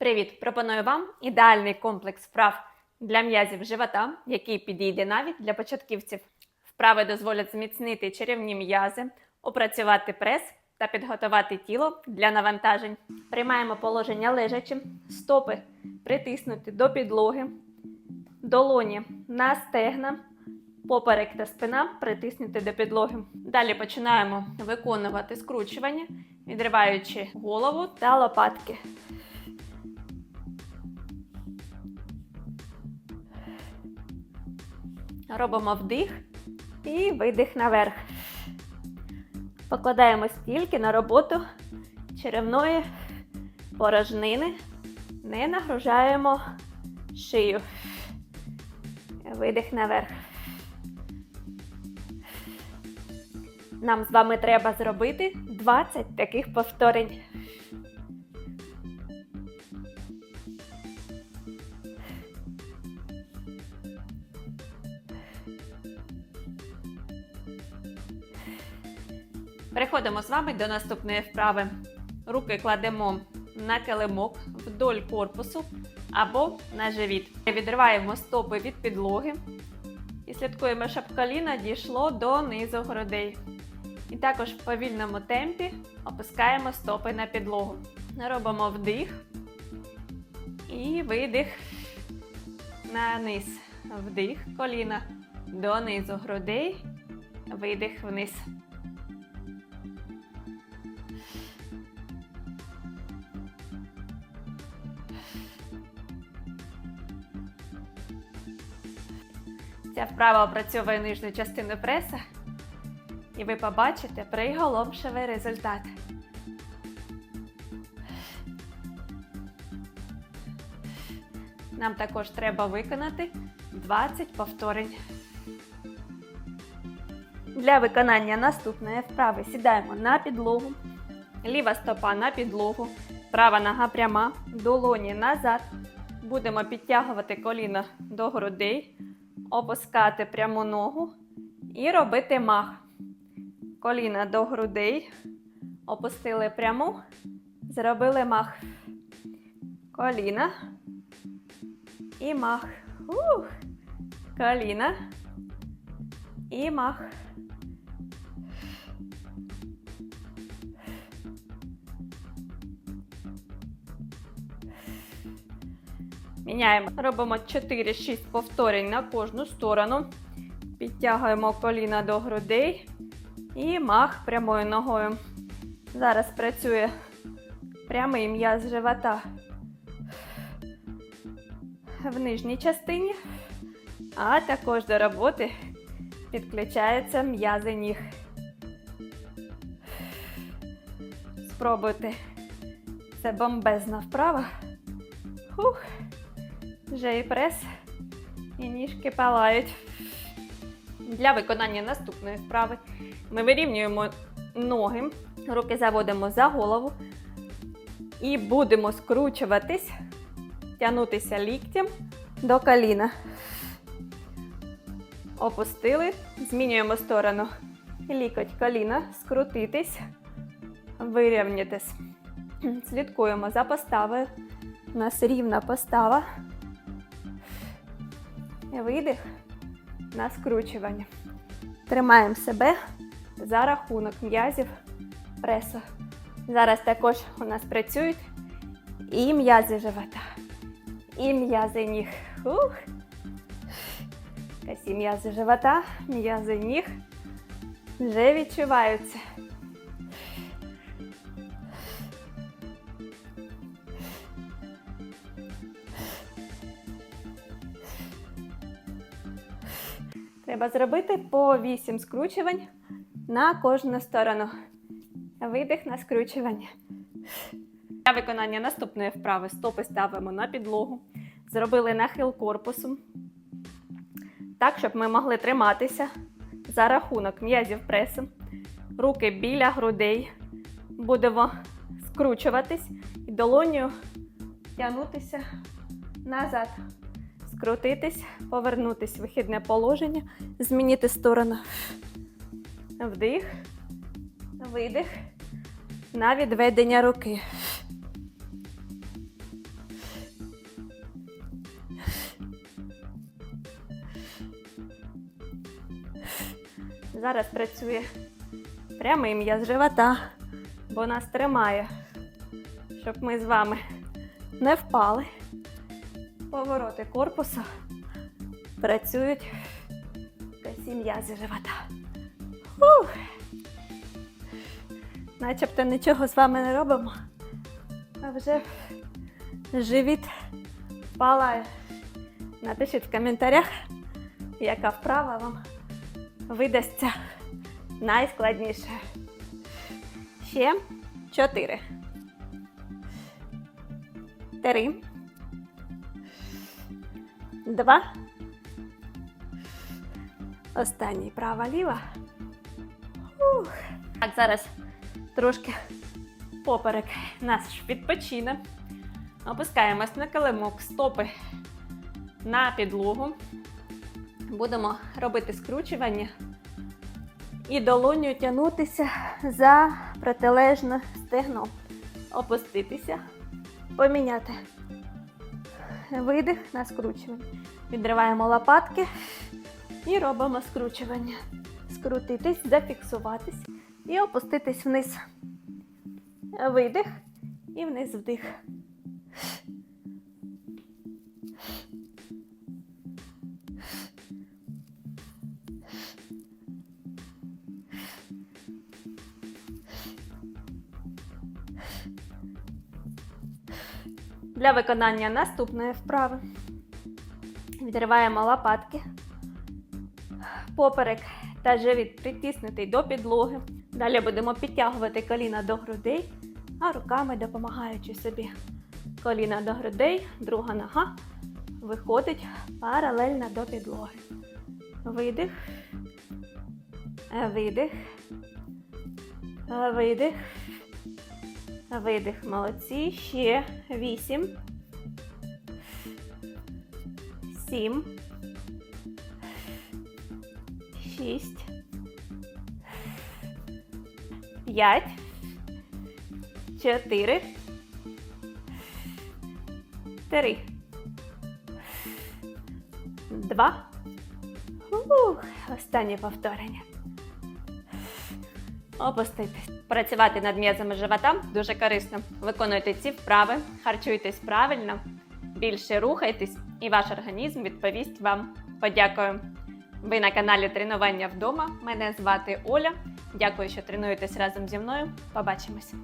Привіт! Пропоную вам ідеальний комплекс вправ для м'язів живота, який підійде навіть для початківців. Вправи дозволять зміцнити чарівні м'язи, опрацювати прес та підготувати тіло для навантажень. Приймаємо положення лежачи, стопи притиснути до підлоги, долоні на стегна, поперек та спина притиснути до підлоги. Далі починаємо виконувати скручування, відриваючи голову та лопатки. Робимо вдих і видих наверх. Покладаємо стільки на роботу черевної порожнини. Не нагружаємо шию. Видих наверх. Нам з вами треба зробити 20 таких повторень. Переходимо з вами до наступної вправи. Руки кладемо на килимок вдоль корпусу або на живіт. Відриваємо стопи від підлоги і слідкуємо, щоб коліно дійшло до низу грудей. І також в повільному темпі опускаємо стопи на підлогу. Робимо вдих і видих на низ. Вдих коліна донизу грудей, видих вниз. Ця вправа опрацьовує нижню частину преса, і ви побачите приголомшивий результат. Нам також треба виконати 20 повторень. Для виконання наступної вправи сідаємо на підлогу, ліва стопа на підлогу, права нога пряма, долоні назад. Будемо підтягувати коліна до грудей, опускати пряму ногу і робити мах. Коліна до грудей, опустили пряму, зробили мах. Коліна і мах. Ух. Коліна і мах. Міняємо. Робимо 4-6 повторень на кожну сторону. Підтягуємо коліна до грудей і мах прямою ногою. Зараз працює прямий м'яз живота в нижній частині, а також до роботи підключаються м'язи ніг. Спробуйте. Це бомбезна вправа. Фух. Вже і прес, і ніжки палають. Для виконання наступної вправи ми вирівнюємо ноги, руки заводимо за голову і будемо скручуватись, тягнутися ліктем до коліна. Опустили, змінюємо сторону. Лікоть коліна, скрутитись, вирівнятись. Слідкуємо за поставою. У нас рівна постава. Видих на скручування. Тримаємо себе за рахунок м'язів пресу. Зараз також у нас працюють і м'язи живота, і м'язи ніг. Ух. Ось і м'язи живота, м'язи ніг вже відчуваються. Треба зробити по 8 скручувань на кожну сторону. Видих на скручування. Для виконання наступної вправи стопи ставимо на підлогу. Зробили нахил корпусу. Так, щоб ми могли триматися за рахунок м'язів пресу. Руки біля грудей. Будемо скручуватись і долоню тягнутися назад скрутитись, повернутись в вихідне положення, змінити сторону. Вдих, видих на відведення руки. Зараз працює прямий м'яз живота, бо нас тримає, щоб ми з вами не впали. Повороти корпусу працюють косі м'язи живота. Ух. Начебто нічого з вами не робимо, а вже живіт палає. Напишіть в коментарях, яка вправа вам видасться найскладніше. Ще чотири. Три. Два. Останній права ліва. Ух. Так, зараз трошки поперек наш відпочине. Опускаємось на килимок, стопи на підлогу. Будемо робити скручування і долоню тягнутися за протилежне стегно. Опуститися, поміняти видих на скручування. Відриваємо лопатки і робимо скручування. Скрутитись, зафіксуватись і опуститись вниз. Видих і вниз вдих. Для виконання наступної вправи відриваємо лопатки, поперек та живіт притиснутий до підлоги. Далі будемо підтягувати коліна до грудей, а руками допомагаючи собі. Коліна до грудей, друга нога виходить паралельно до підлоги. Видих, видих, видих. Видих, молодці. Ще вісім. Сім. Шість. П'ять. Чотири. Три. Два. Ух, останнє повторення. Опуститись. Працювати над м'язами живота дуже корисно. Виконуйте ці вправи, харчуйтесь правильно, більше рухайтесь, і ваш організм відповість вам. Подякую. Ви на каналі Тренування вдома. Мене звати Оля. Дякую, що тренуєтесь разом зі мною. Побачимось!